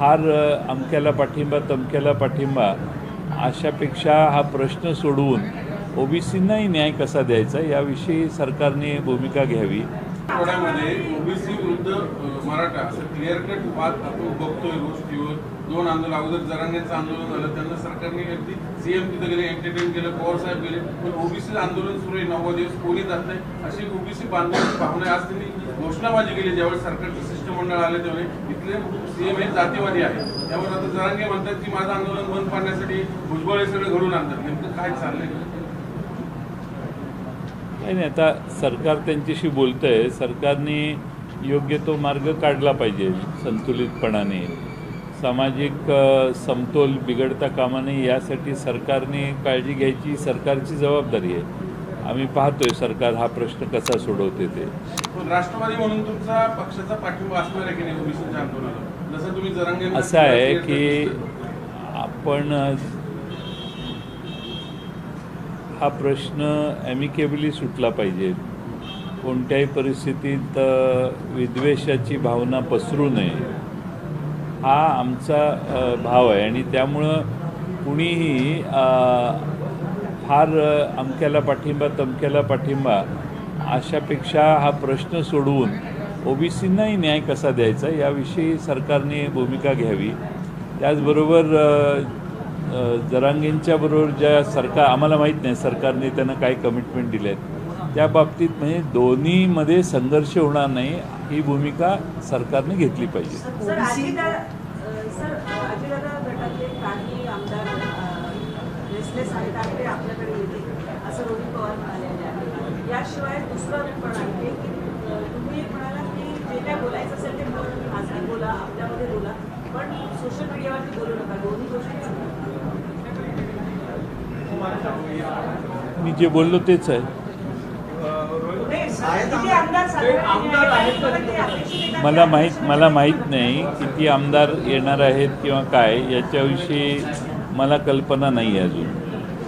फार अमक्याला पाठिंबा तमक्याला पाठिंबा अशापेक्षा हा प्रश्न सोडवून ओबीसींनाही न्याय कसा द्यायचा याविषयी सरकारने भूमिका घ्यावी. ओबीसी विरुद्ध मराठा असं क्लिअर कट वाद आपण बघतोय गोष्टीवर दोन आंदोलन अगोदर जरांगेचं आंदोलन झालं त्यांना सरकारने अगदी सीएम तिथे गेले एंटरटेन केलं पवारसाहेब गेले. पण ओबीसी आंदोलन सुरू आहे नव्वद दिवस कोणी जात नाही अशी ओबीसी बांधवांची भावना आहे. आज त्यांनी घोषणाबाजी केली ज्यावेळेस सरकारचं शिष्टमंडळ आले त्यावेळी इथले सीएम हे जातीवादी आहे त्यामुळे आता जरांगे म्हणतात की माझं आंदोलन बंद पाडण्यासाठी भुजबळ हे सगळं घडून आणतात. नेमकं काय चाललंय? काही नाही आता सरकार त्यांच्याशी बोलतंय. सरकारने योग्य तो मार्ग काढला पाहिजे संतुलितपणाने. सामाजिक समतोल बिघडता कामा नये यासाठी सरकारने काळजी घ्यायची सरकारची जबाबदारी आहे. आम्ही पाहतोय सरकार हा प्रश्न कसा सोडवते ते. राष्ट्रवादी म्हणून तुमचा पक्षाचा पाठिंबा असणार आहे की नाही जसं तुम्ही जरांगे असं आहे की आपण हा प्रश्न ॲमिकेबली सुटला पाहिजे. कोणत्याही परिस्थितीत विद्वेषाची भावना पसरू नये. हा आमचा भाव आहे. आणि त्यामुळं कुणीही फार अमक्याला पाठिंबा तमक्याला पाठिंबा अशापेक्षा हा प्रश्न सोडवून ओबीसींनाही न्याय कसा द्यायचा याविषयी सरकारने भूमिका घ्यावी. त्याचबरोबर अ, जरांगेंच्या बरोबर ज्या सरकार आम्हाला माहीत नाही सरकारने त्यांना काय कमिटमेंट दिले आहेत त्या बाबतीत म्हणजे दोन्हीमध्ये संघर्ष होणार नाही ही भूमिका सरकारने घेतली पाहिजे. सर अजितदादा सर अजितदादा गटातले काही आमदार रेसलेस आहेत आणि ते आपल्याकडे येतील असं रोहित पवार म्हणालेले आहे याशिवाय दुसरं पण आहे? की अ, तुम्ही म्हणाला की जे काय बोलायचं असेल ते मग खासगी बोला आपल्यामध्ये बोला पण सोशल मीडियावरती बोलू नका दोन्ही गोष्टी मी जे बोललो तेच आहे किती आमदार सातारा ते अपेक्षित आहे मला माहीत मला माहीत नाही किती आमदार येणार आहेत किंवा काय याच्याविषयी मला कल्पना नाही आहे अजून.